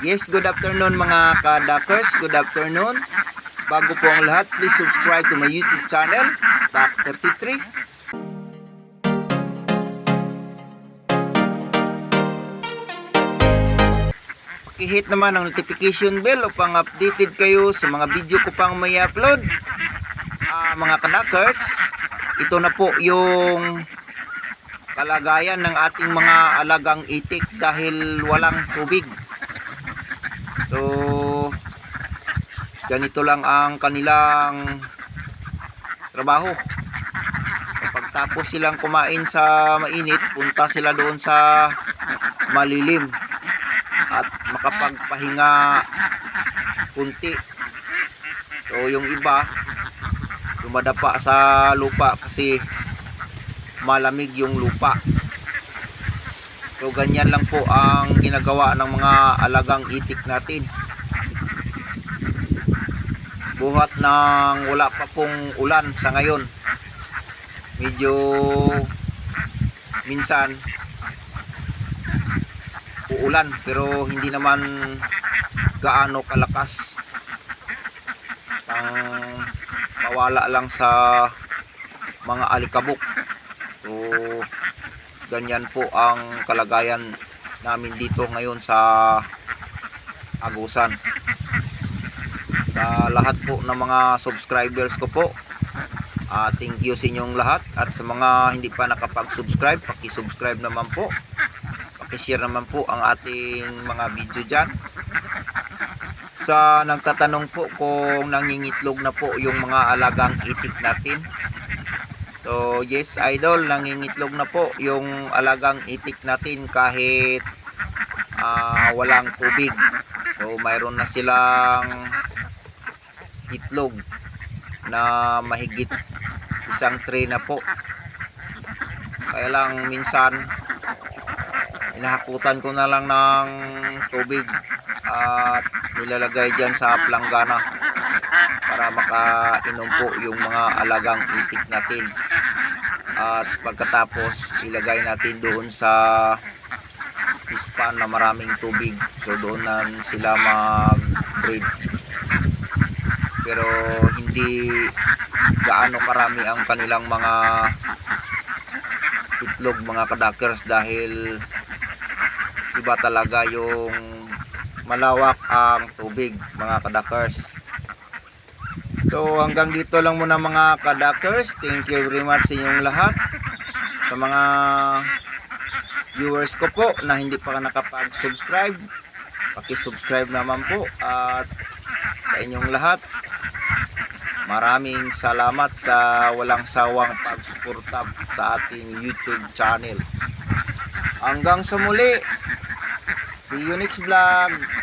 Yes, good afternoon mga kadakers. Good afternoon. Bago po ang lahat, please subscribe to my YouTube channel, Dak33. Pakihit naman ang notification bell upang updated kayo sa mga video ko pang may upload. Ah, mga kadakers, ito na po yung kalagayan ng ating mga alagang itik dahil walang tubig. So, ganito lang ang kanilang trabaho. Kapag tapos silang kumain sa mainit, punta sila doon sa malilim at makapagpahinga kunti. So, yung iba, dumadapa sa lupa kasi malamig yung lupa. So ganyan lang po ang ginagawa ng mga alagang itik natin. Buhat ng wala pa pong ulan sa ngayon. Medyo minsan uulan pero hindi naman gaano kalakas. Ang mawala lang sa mga alikabok. So ganyan po ang kalagayan namin dito ngayon sa Agusan. Sa lahat po ng mga subscribers ko po, ah, thank you sa inyong lahat at sa mga hindi pa nakapag-subscribe, paki-subscribe naman po. Paki-share naman po ang ating mga video dyan. Sa nagtatanong po kung nangingitlog na po yung mga alagang itik natin, So yes idol, nangingitlog na po yung alagang itik natin kahit ah, walang tubig. So mayroon na silang itlog na mahigit isang tray na po. Kaya lang minsan inahakutan ko na lang ng tubig at nilalagay dyan sa planggana para makainom po yung mga alagang itik natin at pagkatapos ilagay natin doon sa pispan na maraming tubig. So doon na sila mag breed pero hindi gaano karami ang kanilang mga itlog mga kadakers dahil iba talaga yung malawak ang tubig mga kadakers So hanggang dito lang muna mga kadakers. Thank you very much sa inyong lahat. Sa mga viewers ko po na hindi pa nakapag-subscribe, paki-subscribe naman po at sa inyong lahat. Maraming salamat sa walang sawang pagsuporta sa ating YouTube channel. Hanggang sa muli. See you next vlog.